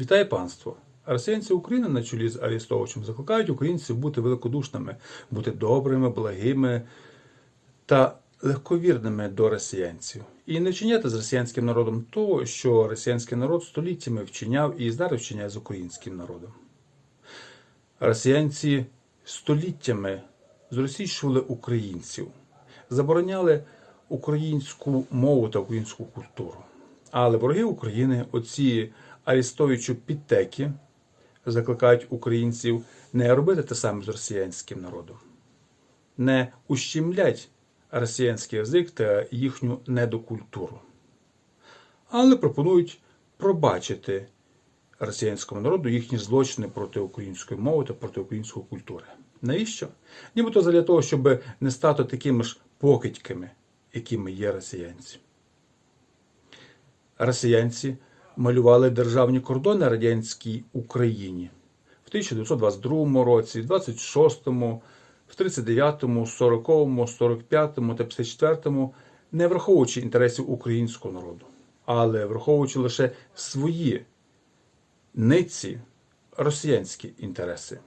Вітає панство! Росіянці України на чолі з Арістовичем закликають українців бути великодушними, бути добрими, благими та легковірними до росіянців. І не вчиняти з росіянським народом того, що росіянський народ століттями вчиняв і зараз вчиняє з українським народом. Росіянці століттями зросійшували українців, забороняли українську мову та українську культуру. Але вороги України, оці арестовичу підтеки, закликають українців не робити те саме з росіянським народом, не ущемлять росіянський язик та їхню недокультуру, але пропонують пробачити росіянському народу їхні злочини проти української мови та проти української культури. Навіщо? Нібито для того, щоб не стати такими ж покидьками, якими є росіянці. Росіянці малювали державні кордони радянській Україні. В 1922 році, 26-му, в 39-му, 40-му, 45-му та 54-му, не враховуючи інтересів українського народу, але враховуючи лише свої ниці росіянські інтереси,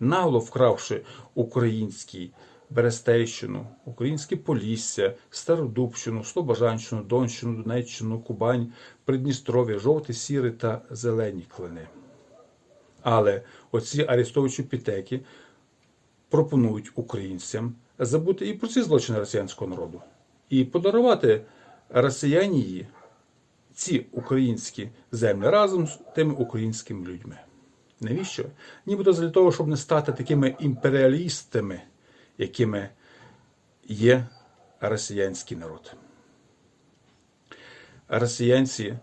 нагло вкравши український Берестейщину, українське Полісся, Стародубщину, Слобожанщину, Донщину, Донеччину, Кубань, Придністров'я, жовті, сіри та зелені клини. Але оці арестовичі пітеки пропонують українцям забути і про ці злочини росіянського народу, і подарувати росіянії ці українські землі разом з тими українськими людьми. Навіщо? Нібито для того, щоб не стати такими імперіалістами, якими є росіянський народ. Росіянці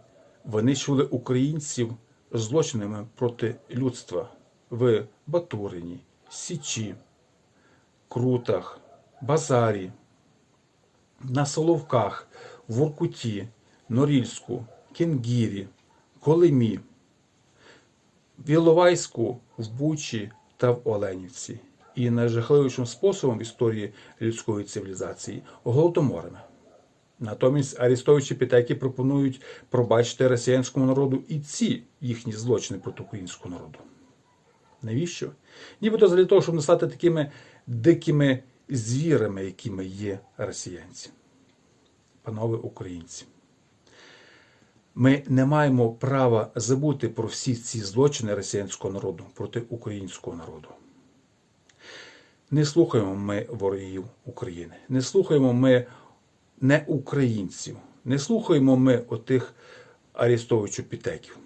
винищували українців злочинами проти людства в Батурині, Січі, Крутах, Базарі, на Соловках, в Уркуті, Норільську, Кенгірі, Колимі, в Іловайську, в Бучі та в Оленівці. І найжахливішим способом в історії людської цивілізації голодоморами. Натомість арестовичі Пітеки пропонують пробачити росіянському народу і ці їхні злочини проти українського народу. Навіщо? Нібито для того, щоб не стати такими дикими звірами, якими є росіянці. Панове українці, ми не маємо права забути про всі ці злочини росіянського народу проти українського народу. Не слухаємо ми ворогів України, не слухаємо ми не українців, не слухаємо ми отих арестовичів пітеків.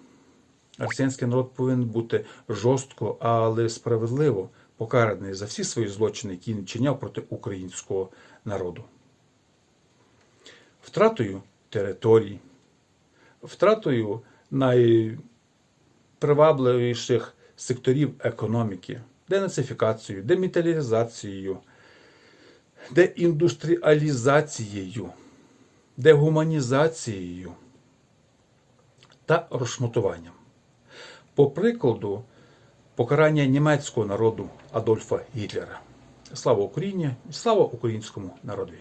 Росіянський народ повинен бути жорстко, але справедливо покараний за всі свої злочини, які він чиняв проти українського народу. Втратою територій, втратою найпривабливіших секторів економіки, денацифікацією, деміталізацією, деіндустріалізацією, дегуманізацією та розшматуванням. По прикладу покарання німецького народу Адольфа Гітлера. Слава Україні! Слава українському народу!